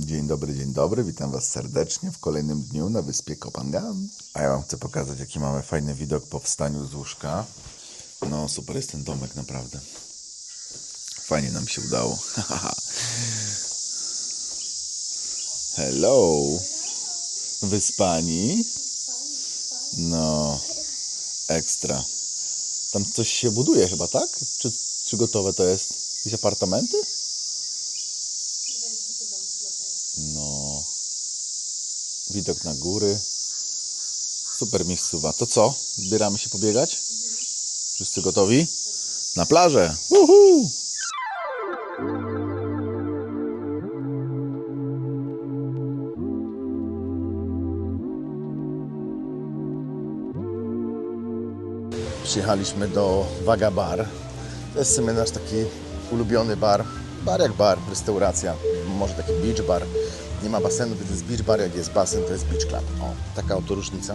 Dzień dobry, dzień dobry, witam Was serdecznie w kolejnym dniu na wyspie Kopangan. A ja Wam chcę pokazać, jaki mamy fajny widok po wstaniu z łóżka. No, super jest ten domek, naprawdę. Fajnie nam się udało. Hello! Wyspani? No, ekstra. Tam coś się buduje chyba, tak? Czy, czy gotowe to jest? Jakieś apartamenty? Widok na góry. Super miejscowa. To co? Zbieramy się pobiegać? Wszyscy gotowi? Na plażę! Uhu! Przyjechaliśmy do Waga Bar. To jest w nasz taki ulubiony bar. Bar jak bar, restauracja. Może taki beach bar. Nie ma basenu, to jest beach bar. Jak jest basen, to jest beach club. O, taka oto różnica.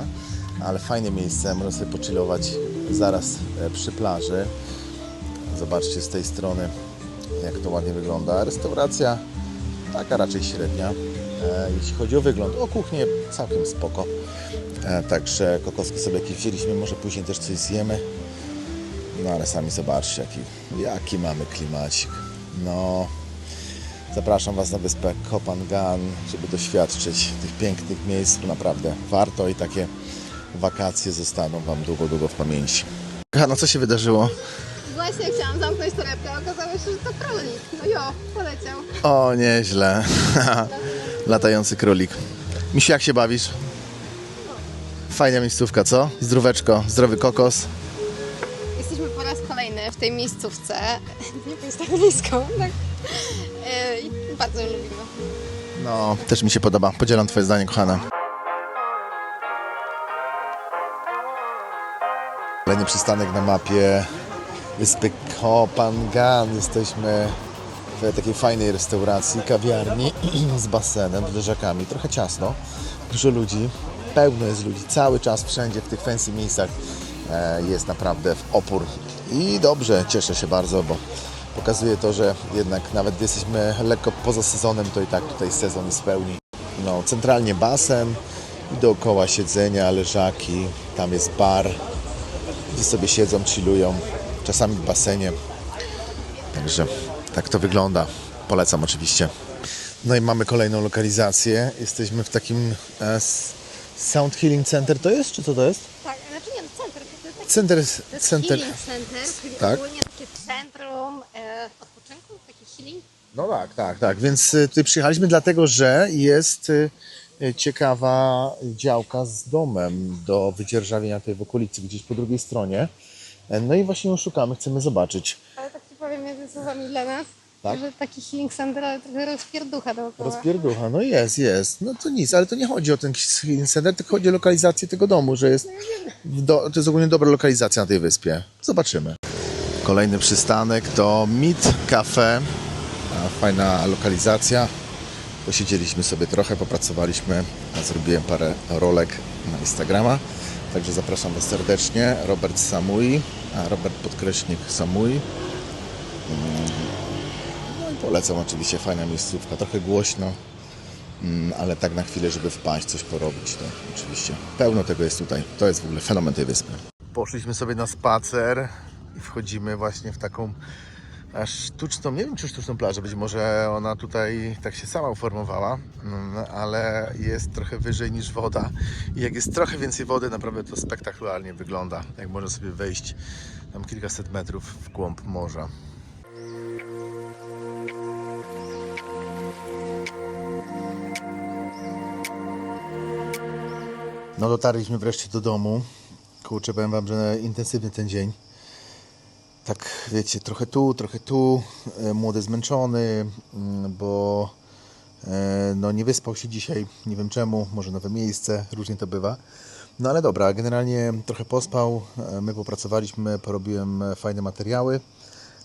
Ale fajne miejsce, można sobie pochillować zaraz e, przy plaży. Zobaczcie z tej strony, jak to ładnie wygląda. Restauracja taka raczej średnia. E, Jeśli chodzi o wygląd, o kuchnię całkiem spoko. E, Także kokoski sobie jakieś wzięliśmy, może później też coś zjemy. No ale sami zobaczcie, jaki, jaki mamy klimacik. No, zapraszam Was na wyspę Kopangan, żeby doświadczyć tych pięknych miejsc. Naprawdę warto i takie wakacje zostaną Wam długo, długo w pamięci. No co się wydarzyło? Właśnie chciałam zamknąć torebkę, okazało się, że to królik. No jo, poleciał. O, nieźle. Latający królik. Misiu, jak się bawisz? Fajna miejscówka, co? Zdróweczko, zdrowy kokos. Jesteśmy po raz kolejny w tej miejscówce. Nie jest tak blisko, tak? Bardzo lubimy. No, też mi się podoba. Podzielam Twoje zdanie, kochana. Kolejny przystanek na mapie wyspy Kopangan. Jesteśmy w takiej fajnej restauracji, kawiarni z basenem, leżakami. Trochę ciasno, dużo ludzi, pełno jest ludzi. Cały czas wszędzie w tych fancy miejscach e, jest naprawdę w opór. I dobrze, cieszę się bardzo, bo pokazuje to, że jednak nawet gdy jesteśmy lekko poza sezonem, to i tak tutaj sezon jest w pełni. No, centralnie basen i dookoła siedzenia, leżaki, tam jest bar, gdzie sobie siedzą, chillują, czasami w basenie. Także tak to wygląda. Polecam oczywiście. No i mamy kolejną lokalizację. Jesteśmy w takim e, Sound Healing Center to jest, czy co to jest? Tak, znaczy nie, no center. To jest, taki, Center, to jest center. healing center, czyli Tak. ogólnie takie centrum No tak, tak, tak. Więc y, tutaj przyjechaliśmy dlatego, że jest y, y, ciekawa działka z domem do wydzierżawienia tutaj w okolicy, gdzieś po drugiej stronie. E, No i właśnie ją szukamy, chcemy zobaczyć. Ale tak ci powiem między słowami dla nas, Tak? że taki healing center, ale trochę rozpierducha dookoła. Rozpierducha, no jest, jest. No to nic, ale to nie chodzi o ten healing center, tylko chodzi o lokalizację tego domu, że jest, do, to jest ogólnie dobra lokalizacja na tej wyspie. Zobaczymy. Kolejny przystanek to Meet Cafe. Fajna lokalizacja. Posiedzieliśmy sobie trochę, popracowaliśmy. Zrobiłem parę rolek na Instagrama. Także zapraszam Was serdecznie. Robert Samui, a Robert podkreśnik Samui. No i polecam oczywiście, fajna miejscówka, trochę głośno, mm, ale tak na chwilę, żeby wpaść, coś porobić, to oczywiście pełno tego jest tutaj. To jest w ogóle fenomen tej wyspy. Poszliśmy sobie na spacer i wchodzimy właśnie w taką aż sztuczną, nie wiem czy sztuczną plażę, być może ona tutaj tak się sama uformowała, mm, ale jest trochę wyżej niż woda i jak jest trochę więcej wody, naprawdę to spektakularnie wygląda, jak można sobie wejść tam kilkaset metrów w głąb morza. No dotarliśmy wreszcie do domu. Kurczę, powiem Wam, że intensywny ten dzień. Tak, wiecie, trochę tu, trochę tu. E, Młody zmęczony, mm, bo e, no nie wyspał się dzisiaj, nie wiem czemu, może nowe miejsce, różnie to bywa. No ale dobra, generalnie trochę pospał, e, my popracowaliśmy, porobiłem fajne materiały.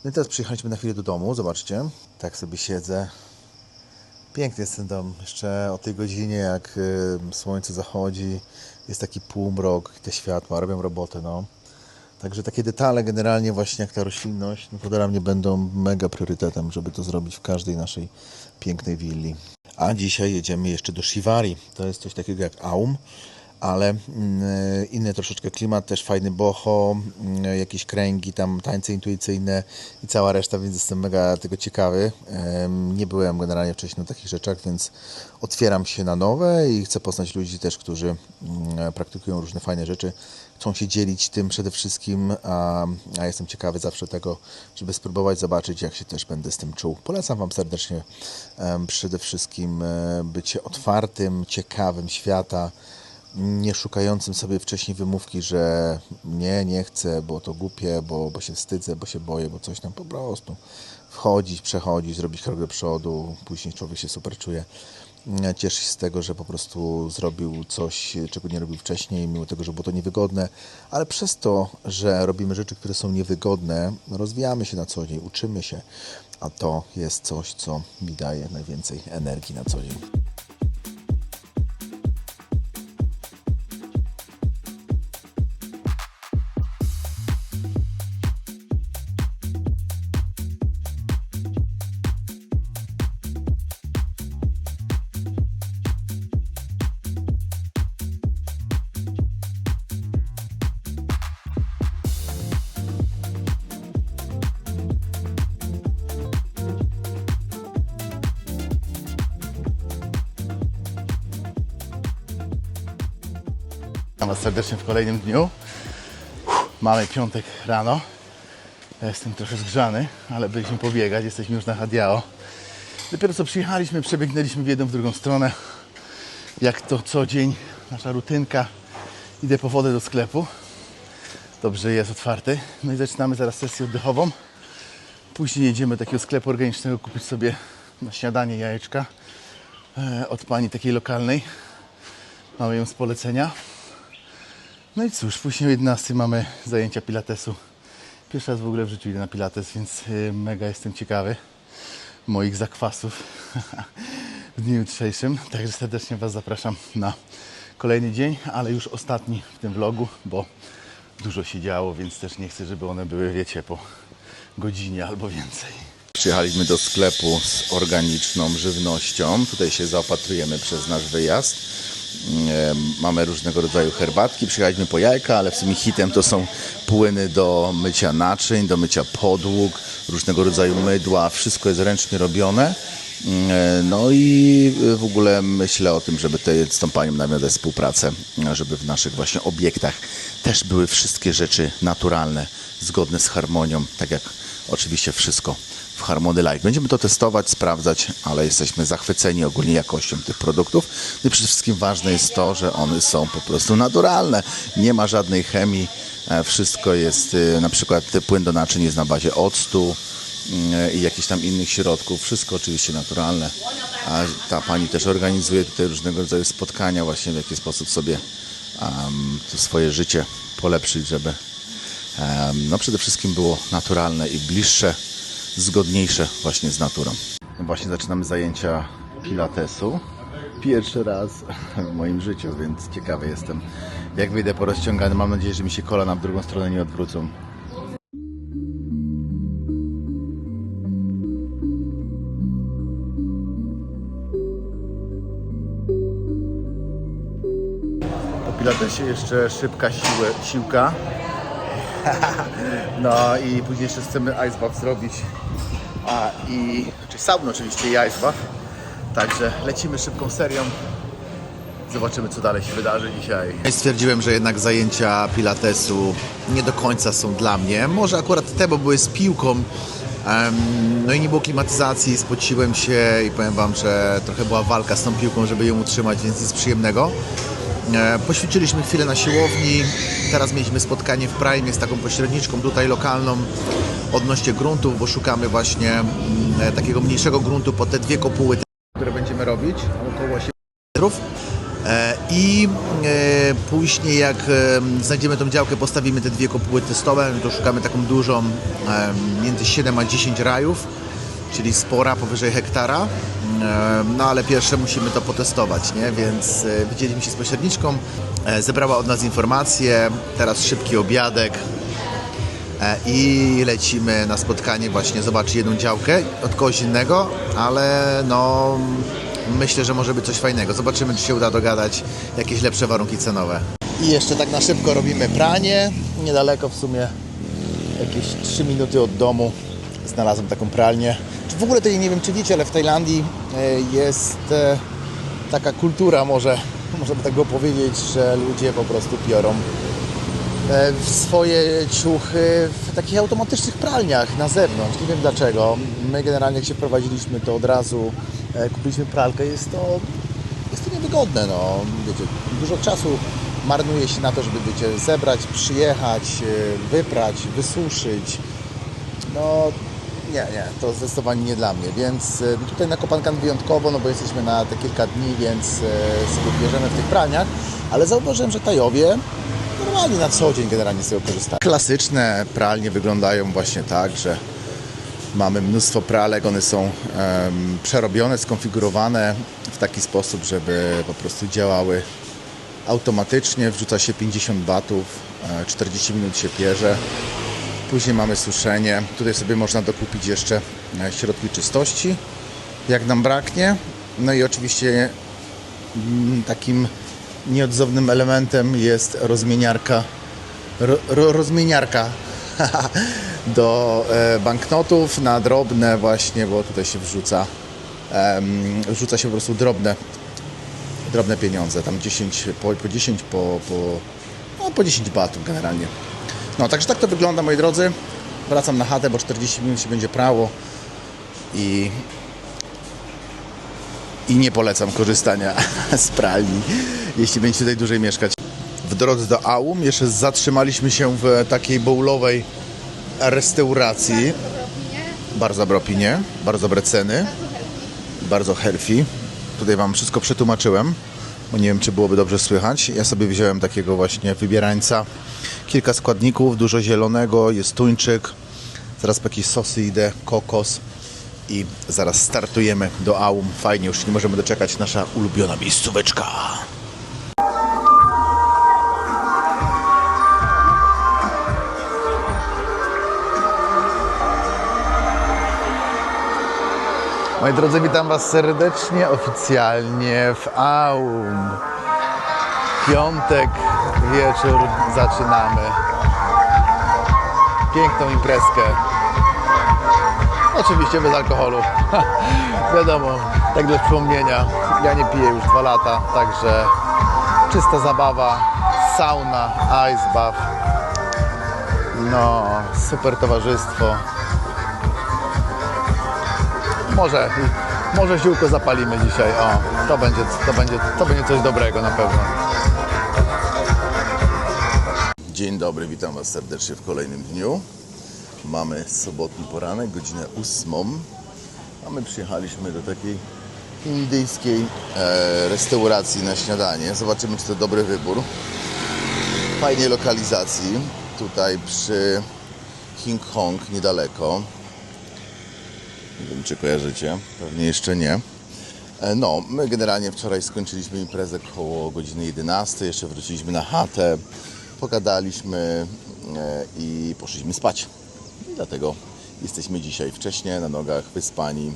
No i teraz przyjechaliśmy na chwilę do domu, zobaczcie. Tak sobie siedzę, Piękny jest ten dom. Jeszcze o tej godzinie, jak słońce zachodzi, jest taki półmrok, te światła robią robotę. No. Także takie detale generalnie właśnie jak ta roślinność, no to dla mnie będą mega priorytetem, żeby to zrobić w każdej naszej pięknej willi. A dzisiaj jedziemy jeszcze do Shivari. To jest coś takiego jak Aum, ale mm, inny troszeczkę klimat, też fajny boho, mm, jakieś kręgi, tam tańce intuicyjne i cała reszta, więc jestem mega tego ciekawy. Nie byłem generalnie wcześniej na takich rzeczach, więc otwieram się na nowe i chcę poznać ludzi też, którzy mm, praktykują różne fajne rzeczy. Chcą się dzielić tym przede wszystkim, a, a jestem ciekawy zawsze tego, żeby spróbować zobaczyć, jak się też będę z tym czuł. Polecam Wam serdecznie przede wszystkim e, bycie otwartym, ciekawym świata, nie szukającym sobie wcześniej wymówki, że nie, nie chcę, bo to głupie, bo, bo się wstydzę, bo się boję, bo coś tam po prostu. Wchodzić, przechodzić, zrobić krok do przodu, później człowiek się super czuje. Mm, Cieszy się z tego, że po prostu zrobił coś, czego nie robił wcześniej, mimo tego, że było to niewygodne, ale przez to, że robimy rzeczy, które są niewygodne, rozwijamy się na co dzień, uczymy się, a to jest coś, co mi daje najwięcej energii na co dzień. Kolejnym dniu. Uff, Mamy piątek rano. Ja jestem trochę zgrzany, ale byliśmy pobiegać. Jesteśmy już na Hadiao. Dopiero co przyjechaliśmy, przebiegnęliśmy w jedną, w drugą stronę. Jak to co dzień, nasza rutynka. Idę po wodę do sklepu. Dobrze, jest otwarty. No i zaczynamy zaraz sesję oddechową. Później jedziemy do takiego sklepu organicznego kupić sobie na śniadanie jajeczka e, od pani takiej lokalnej. Mamy ją z polecenia. No i cóż, później o 11 mamy zajęcia pilatesu. Pierwszy raz w ogóle w życiu idę na pilates, więc y, mega jestem ciekawy moich zakwasów w dniu jutrzejszym. Także serdecznie Was zapraszam na kolejny dzień, ale już ostatni w tym vlogu, bo dużo się działo, więc też nie chcę, żeby one były, wiecie, po godzinie albo więcej. Przyjechaliśmy do sklepu z organiczną żywnością. Tutaj się zaopatrujemy przez nasz wyjazd. E, Mamy różnego rodzaju herbatki. Przyjechaliśmy po jajka, ale w sumie hitem to są płyny do mycia naczyń, do mycia podłóg, różnego rodzaju mydła. Wszystko jest ręcznie robione. E, No i w ogóle myślę o tym, żeby tutaj z tą panią nawiązać współpracę, żeby w naszych właśnie obiektach też były wszystkie rzeczy naturalne, zgodne z harmonią, tak jak oczywiście wszystko w Harmony Life. Będziemy to testować, sprawdzać, ale jesteśmy zachwyceni ogólnie jakością tych produktów. No i przede wszystkim ważne jest to, że one są po prostu naturalne. Nie ma żadnej chemii. E, Wszystko jest, y, na przykład płyn do naczyń jest na bazie octu mm, i jakichś tam innych środków. Wszystko oczywiście naturalne. A ta pani też organizuje tutaj różnego rodzaju spotkania właśnie w jaki sposób sobie um, to swoje życie polepszyć, żeby no przede wszystkim było naturalne i bliższe, zgodniejsze właśnie z naturą. Właśnie zaczynamy zajęcia pilatesu. Pierwszy raz w moim życiu, więc ciekawy jestem, jak wyjdę po rozciągany. Mam nadzieję, że mi się kolana w drugą stronę nie odwrócą. Po pilatesie jeszcze szybka siłę, siłka. No i później jeszcze chcemy ice bath zrobić. A i, znaczy saunę oczywiście i ice bath. Także lecimy szybką serią. Zobaczymy co dalej się wydarzy dzisiaj. Stwierdziłem, że jednak zajęcia pilatesu nie do końca są dla mnie. Może akurat te, bo były z piłką. No i nie było klimatyzacji, spociłem się i powiem Wam, że trochę była walka z tą piłką, żeby ją utrzymać, więc nic przyjemnego. E, Poćwiczyliśmy chwilę na siłowni, teraz mieliśmy spotkanie w Prime z taką pośredniczką tutaj lokalną odnośnie gruntów, bo szukamy właśnie mm, e, takiego mniejszego gruntu pod te dwie kopuły, które będziemy robić, około 8 metrów. E, I później jak znajdziemy tą działkę, postawimy te dwie kopuły testowe, to szukamy taką dużą, między 7 a 10 rajów, czyli spora, powyżej hektara. No ale pierwsze musimy to potestować, nie? Więc e, widzieliśmy się z pośredniczką, e, zebrała od nas informacje, teraz szybki obiadek, E, i lecimy na spotkanie właśnie zobaczyć jedną działkę od kogoś innego, ale no myślę, że może być coś fajnego. Zobaczymy, czy się uda dogadać jakieś lepsze warunki cenowe. I jeszcze tak na szybko robimy pranie. Niedaleko w sumie jakieś 3 minuty od domu znalazłem taką pralnię. W ogóle to nie wiem, czy wiecie, ale w Tajlandii jest e, taka kultura, może, można by tak powiedzieć, że ludzie po prostu piorą e, swoje ciuchy w takich automatycznych pralniach na zewnątrz. Nie wiem dlaczego. My generalnie jak się prowadziliśmy, to od razu e, kupiliśmy pralkę. Jest to, jest to niewygodne. No. Wiecie, dużo czasu marnuje się na to, żeby wiecie, zebrać, przyjechać, e, wyprać, wysuszyć. No nie, nie, to zdecydowanie nie dla mnie, więc e, tutaj na Kopankan wyjątkowo, no bo jesteśmy na te kilka dni, więc e, sobie bierzemy w tych pralniach, ale zauważyłem, że Tajowie normalnie na co dzień generalnie z tego korzystają. Klasyczne pralnie wyglądają właśnie tak, że mamy mnóstwo pralek, one są przerobione, skonfigurowane w taki sposób, żeby po prostu działały automatycznie, wrzuca się 50 batów, e, 40 minut się pierze, Później mamy suszenie. Tutaj sobie można dokupić jeszcze e, środki czystości, jak nam braknie. No i oczywiście mm, takim nieodzownym elementem jest rozmieniarka. Ro, ro, rozmieniarka do e, banknotów na drobne właśnie, bo tutaj się wrzuca wrzuca się po prostu drobne drobne pieniądze, tam 10, po, po 10, po, po, no, po 10 batów generalnie. No, także tak to wygląda, moi drodzy. Wracam na chatę, bo 40 minut się będzie prało i, i nie polecam korzystania z pralni, jeśli będziecie tutaj dłużej mieszkać. W drodze do Aum jeszcze zatrzymaliśmy się w takiej bowlowej restauracji. Bardzo dobre opinie, bardzo dobre ceny, bardzo healthy. Tutaj Wam wszystko przetłumaczyłem, bo nie wiem, czy byłoby dobrze słychać. Ja sobie wziąłem takiego właśnie wybierańca. Kilka składników, dużo zielonego, jest tuńczyk. Zaraz po jakieś sosy idę, kokos. I zaraz startujemy do Aum. Fajnie, już nie możemy doczekać. Nasza ulubiona miejscóweczka. Moi drodzy, witam Was serdecznie, oficjalnie w Aum. Piątek, wieczór, zaczynamy. Piękną imprezkę. Oczywiście bez alkoholu. Wiadomo, tak dla przypomnienia, ja nie piję już dwa lata, także czysta zabawa, sauna, ice bath. No, super towarzystwo. Może, może ziółko zapalimy dzisiaj. O, to będzie, to będzie, to będzie coś dobrego na pewno. Dzień dobry, witam Was serdecznie w kolejnym dniu. Mamy sobotni poranek, godzinę ósmą. A my przyjechaliśmy do takiej indyjskiej e, restauracji na śniadanie. Zobaczymy, czy to dobry wybór. Fajnej lokalizacji, tutaj przy King Kong niedaleko. Nie wiem, czy kojarzycie. Pewnie jeszcze nie. E, No, my generalnie wczoraj skończyliśmy imprezę koło godziny 11. Jeszcze wróciliśmy na chatę, pogadaliśmy e, i poszliśmy spać. I dlatego jesteśmy dzisiaj wcześnie na nogach, wyspani.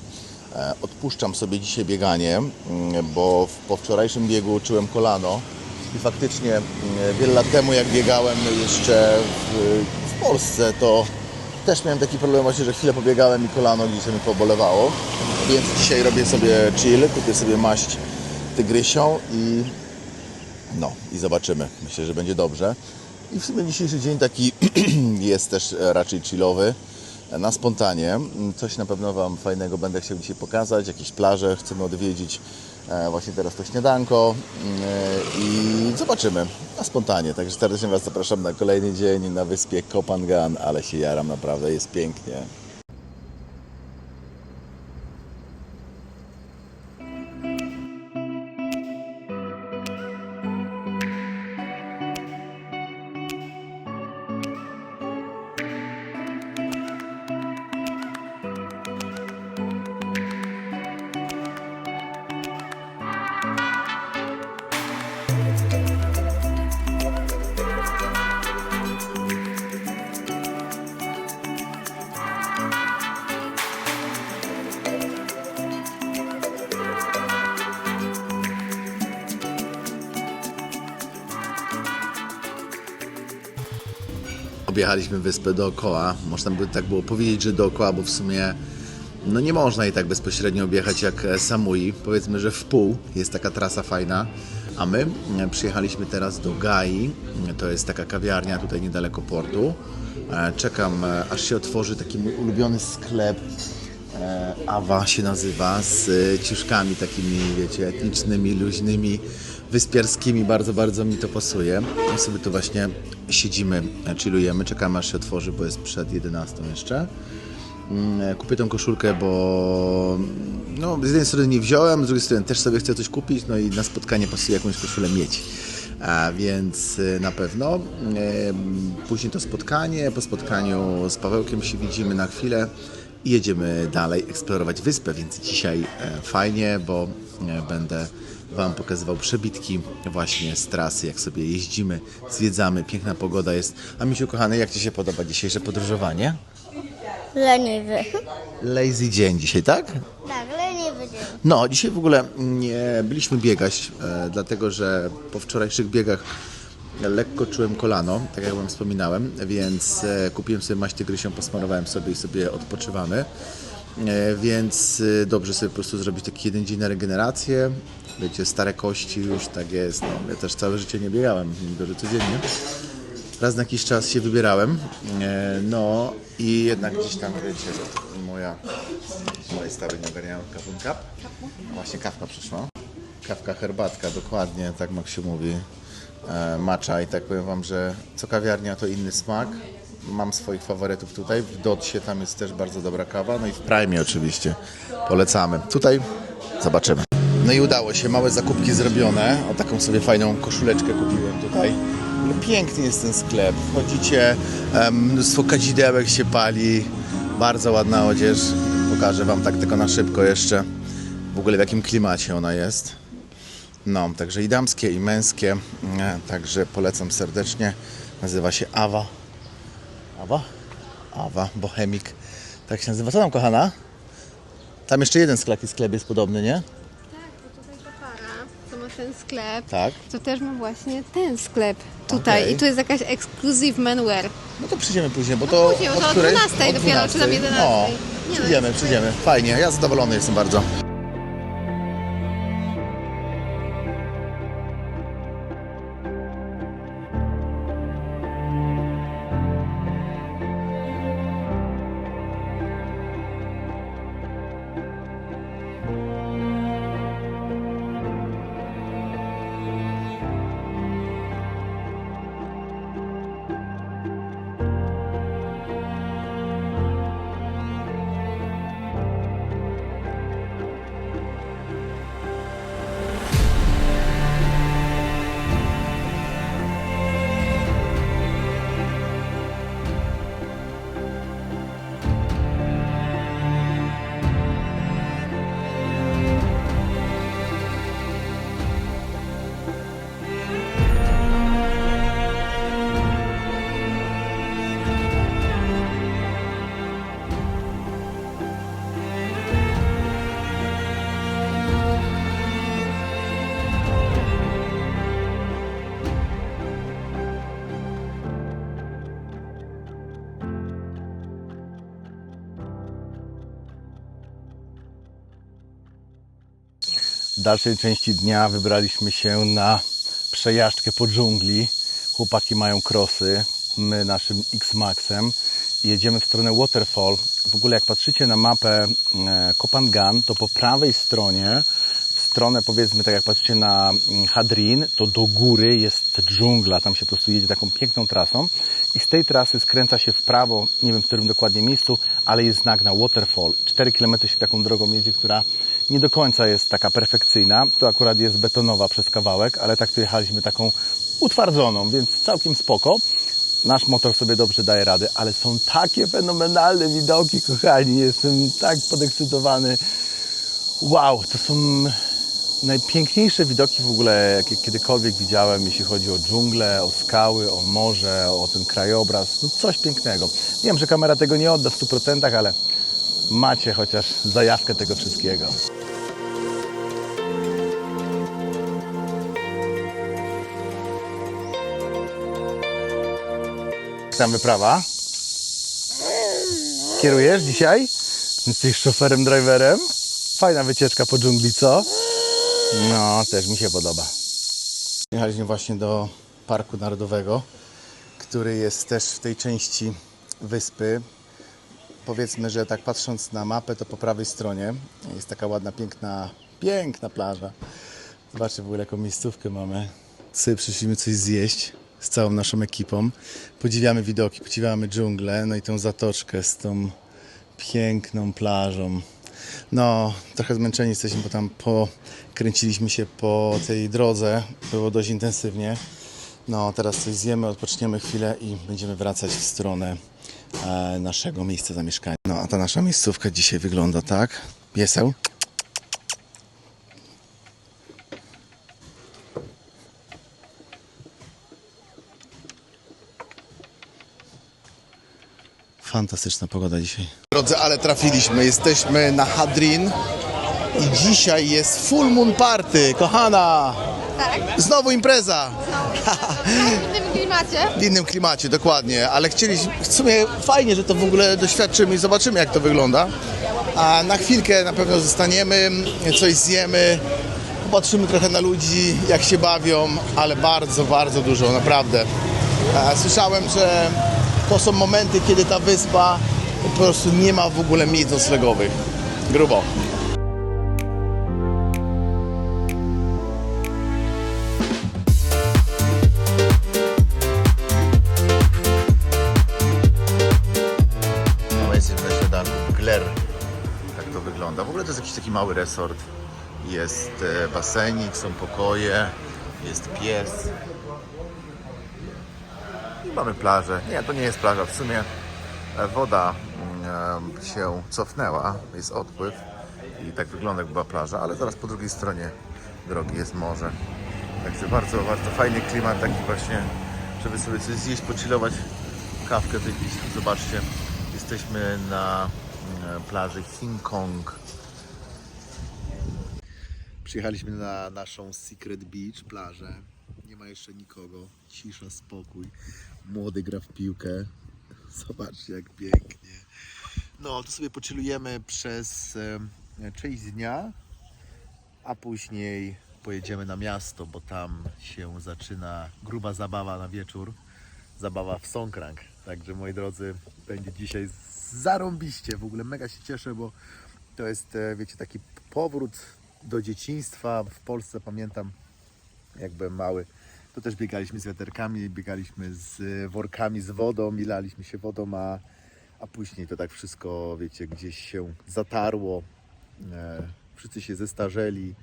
E, Odpuszczam sobie dzisiaj bieganie, bo po wczorajszym biegu czułem kolano. I faktycznie wiele lat temu, jak biegałem jeszcze w, w Polsce, to też miałem taki problem właśnie, że chwilę pobiegałem i kolano gdzieś mi pobolewało. Więc dzisiaj robię sobie chill, kupię sobie maść tygrysią i no i zobaczymy. Myślę, że będzie dobrze. I w sumie dzisiejszy dzień taki jest też raczej chillowy. Na spontanie. Coś na pewno Wam fajnego będę chciał dzisiaj pokazać. Jakieś plaże chcemy odwiedzić. E, Właśnie teraz to śniadanko mm, e, i zobaczymy na spontanie. Także serdecznie Was zapraszam na kolejny dzień na wyspie Kopangan, ale się jaram naprawdę, jest pięknie. Objechaliśmy wyspę dookoła. Można by tak było powiedzieć, że dookoła, bo w sumie no nie można jej tak bezpośrednio objechać jak e, Samui. Powiedzmy, że w pół jest taka trasa fajna. A my e, przyjechaliśmy teraz do Gai. To jest taka kawiarnia tutaj niedaleko portu. E, Czekam, aż się otworzy taki mój ulubiony sklep. Awa się nazywa, z ciuszkami takimi, wiecie, etnicznymi, luźnymi, wyspiarskimi. Bardzo, bardzo mi to pasuje. My sobie tu właśnie siedzimy, chillujemy, czekamy aż się otworzy, bo jest przed 11 jeszcze. Mm, Kupię tą koszulkę, bo no, z jednej strony nie wziąłem, z drugiej strony też sobie chcę coś kupić, no i na spotkanie pasuje jakąś koszulę mieć. A więc y, na pewno. Em, Później to spotkanie, po spotkaniu z Pawełkiem się widzimy na chwilę i jedziemy dalej eksplorować wyspę, więc dzisiaj e, fajnie, bo e, będę Wam pokazywał przebitki właśnie z trasy, jak sobie jeździmy, zwiedzamy, piękna pogoda jest. A Misiu kochany, jak Ci się podoba dzisiejsze podróżowanie? Leniwy. Lazy dzień dzisiaj, tak? Tak, leniwy dzień. No, dzisiaj w ogóle nie byliśmy biegać, e, dlatego że po wczorajszych biegach lekko czułem kolano, tak jak Wam wspominałem, więc e, kupiłem sobie maść tygrysią, posmarowałem sobie i sobie odpoczywamy. E, więc e, dobrze sobie po prostu zrobić taki jeden dzień na regenerację. Wiecie, stare kości już tak jest. No, ja też całe życie nie biegałem, że codziennie. Raz na jakiś czas się wybierałem. E, no i jednak gdzieś tam, wiecie, moja moje stawy nie ogarniają kap. Właśnie kawka przyszła. Kawka, herbatka, dokładnie, tak Maksiu mówi. E, macza i tak powiem Wam, że co kawiarnia to inny smak. Mam swoich faworytów tutaj. W Dotsie tam jest też bardzo dobra kawa. No i w Prime oczywiście. Polecamy. Tutaj zobaczymy. No i udało się, małe zakupki zrobione. O taką sobie fajną koszuleczkę kupiłem tutaj. No, piękny jest ten sklep. Wchodzicie, mnóstwo kadzidełek się pali. Bardzo ładna odzież. Pokażę Wam tak tylko na szybko jeszcze w ogóle w jakim klimacie ona jest. No, także i damskie, i męskie. E, Także polecam serdecznie. Nazywa się Awa. Awa? Awa, Bohemik. Tak się nazywa. Co tam, kochana? Tam jeszcze jeden sklep, sklep jest podobny, nie? Tak, ten sklep, Tak. to też ma właśnie ten sklep tutaj. Okej. I tu jest jakaś exclusive menwear. No to przyjdziemy później, bo to. później, od to o której? 12 Od dopiero, czy tam 12. 11. No, Nie no, przyjdziemy, jest przyjdziemy. Fajnie, ja zadowolony jestem bardzo. Dalszej części dnia wybraliśmy się na przejażdżkę po dżungli. Chłopaki mają krosy, my naszym X-Maxem jedziemy w stronę Waterfall. W ogóle jak patrzycie na mapę e, Kopangan, to po prawej stronie, w stronę powiedzmy tak jak patrzycie na mm, Hadrin, to do góry jest dżungla, tam się po prostu jedzie taką piękną trasą i z tej trasy skręca się w prawo, nie wiem w którym dokładnie miejscu, ale jest znak na Waterfall. 4 km się taką drogą jedzie, która nie do końca jest taka perfekcyjna. Tu akurat jest betonowa przez kawałek, ale tak tu jechaliśmy taką utwardzoną, więc całkiem spoko. Nasz motor sobie dobrze daje radę, ale są takie fenomenalne widoki, kochani. Jestem tak podekscytowany. Wow, to są najpiękniejsze widoki w ogóle, jakie kiedykolwiek widziałem, jeśli chodzi o dżunglę, o skały, o morze, o ten krajobraz. No coś pięknego. Wiem, że kamera tego nie odda w 100%, ale macie chociaż zajawkę tego wszystkiego. Wyprawa? Kierujesz dzisiaj? Jesteś szoferem, driverem? Fajna wycieczka po dżungli, co? No, też mi się podoba. Jechaliśmy właśnie do Parku Narodowego, który jest też w tej części wyspy. Powiedzmy, że tak patrząc na mapę, to po prawej stronie jest taka ładna, piękna, piękna plaża. Zobaczcie w ogóle jaką miejscówkę mamy. Sobie przyszliśmy coś zjeść z całą naszą ekipą. Podziwiamy widoki, podziwiamy dżunglę, no i tą zatoczkę z tą piękną plażą. No, trochę zmęczeni jesteśmy, bo tam pokręciliśmy się po tej drodze. Było dość intensywnie. No, teraz coś zjemy, odpoczniemy chwilę i będziemy wracać w stronę e, naszego miejsca zamieszkania. No, a ta nasza miejscówka dzisiaj wygląda tak. Pieseł. Fantastyczna pogoda dzisiaj. Drodzy, ale trafiliśmy. Jesteśmy na Hadrin i dzisiaj jest Full Moon Party, kochana! Tak? Znowu impreza! W tym klimacie. W innym klimacie, dokładnie, ale chcieliśmy, w sumie fajnie, że to w ogóle doświadczymy i zobaczymy jak to wygląda. A na chwilkę na pewno zostaniemy, coś zjemy, popatrzymy trochę na ludzi, jak się bawią, ale bardzo, bardzo dużo, naprawdę. Słyszałem, że to są momenty, kiedy ta wyspa po prostu nie ma w ogóle miejsc noclegowych. Grubo. No jesteśmy na śniadanku Gler. Tak to wygląda. W ogóle to jest jakiś taki mały resort. Jest e, basenik, są pokoje, jest pies. I mamy plażę. Nie, to nie jest plaża. W sumie e, woda mm, się cofnęła, jest odpływ i tak wygląda jak była plaża, ale zaraz po drugiej stronie drogi jest morze. Także bardzo, bardzo fajny klimat taki właśnie, żeby sobie coś zjeść, pochillować, kawkę wypić. Zobaczcie, jesteśmy na mm, plaży Hing Kong. Przyjechaliśmy na naszą Secret Beach plażę. Nie ma jeszcze nikogo. Cisza, spokój. Młody gra w piłkę. Zobaczcie jak pięknie. No, tu sobie poczylujemy przez e, część dnia, a później pojedziemy na miasto, bo tam się zaczyna gruba zabawa na wieczór. Zabawa w Songkrang. Także moi drodzy, będzie dzisiaj zarąbiście. W ogóle mega się cieszę, bo to jest, e, wiecie, taki powrót do dzieciństwa. W Polsce pamiętam, jak byłem mały, to też biegaliśmy z wiaterkami, biegaliśmy z e, workami z wodą i laliśmy się wodą, a, a później to tak wszystko, wiecie, gdzieś się zatarło. E, wszyscy się zestarzeli.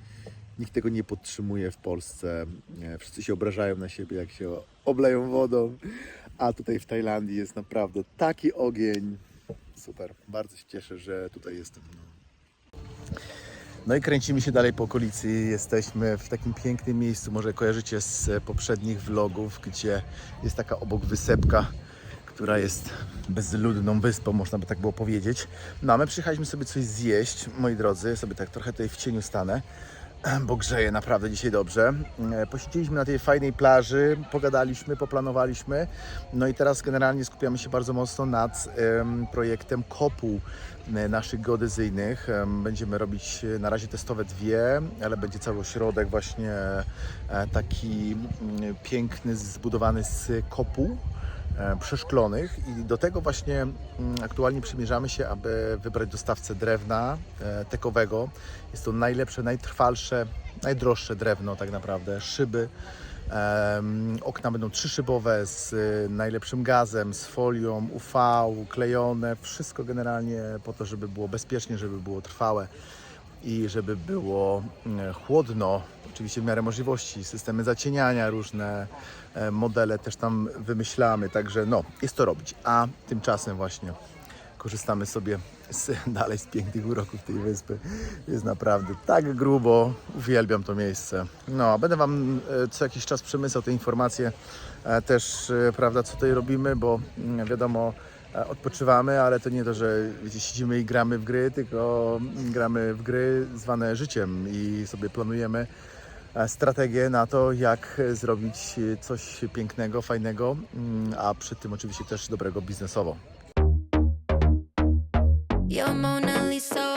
Nikt tego nie podtrzymuje w Polsce. E, Wszyscy się obrażają na siebie, jak się obleją wodą. A tutaj w Tajlandii jest naprawdę taki ogień. Super. Bardzo się cieszę, że tutaj jestem. No i kręcimy się dalej po okolicy. Jesteśmy w takim pięknym miejscu. Może kojarzycie z e, poprzednich vlogów, gdzie jest taka obok wysepka, która jest bezludną wyspą, można by tak było powiedzieć. No a my przyjechaliśmy sobie coś zjeść, moi drodzy. Sobie tak trochę tutaj w cieniu stanę bo grzeje naprawdę dzisiaj dobrze. E, Posiedzieliśmy na tej fajnej plaży, pogadaliśmy, poplanowaliśmy. No i teraz generalnie skupiamy się bardzo mocno nad em, projektem kopuł e, naszych geodezyjnych. Em, Będziemy robić e, na razie testowe dwie, ale będzie cały ośrodek właśnie taki mm, piękny, zbudowany z kopuł przeszklonych i do tego właśnie mm, aktualnie przymierzamy się, aby wybrać dostawcę drewna e, tekowego. Jest to najlepsze, najtrwalsze, najdroższe drewno tak naprawdę, szyby. Okna będą trzyszybowe z e, najlepszym gazem, z folią UV, klejone, wszystko generalnie po to, żeby było bezpiecznie, żeby było trwałe i żeby było mm, chłodno, oczywiście w miarę możliwości, systemy zacieniania, różne e, modele też tam wymyślamy, także no, jest to robić. A tymczasem właśnie korzystamy sobie z, dalej z pięknych uroków tej wyspy. Jest naprawdę tak grubo, uwielbiam to miejsce. No, będę Wam e, co jakiś czas przemycał te informacje e, też, prawda, co tutaj robimy, bo mm, wiadomo, odpoczywamy, ale to nie to, że wiecie, siedzimy i gramy w gry, tylko gramy w gry zwane życiem i sobie planujemy E, strategię na to, jak e, zrobić e, coś pięknego, fajnego, mm, a przy tym oczywiście też dobrego biznesowo. Mona Lisa.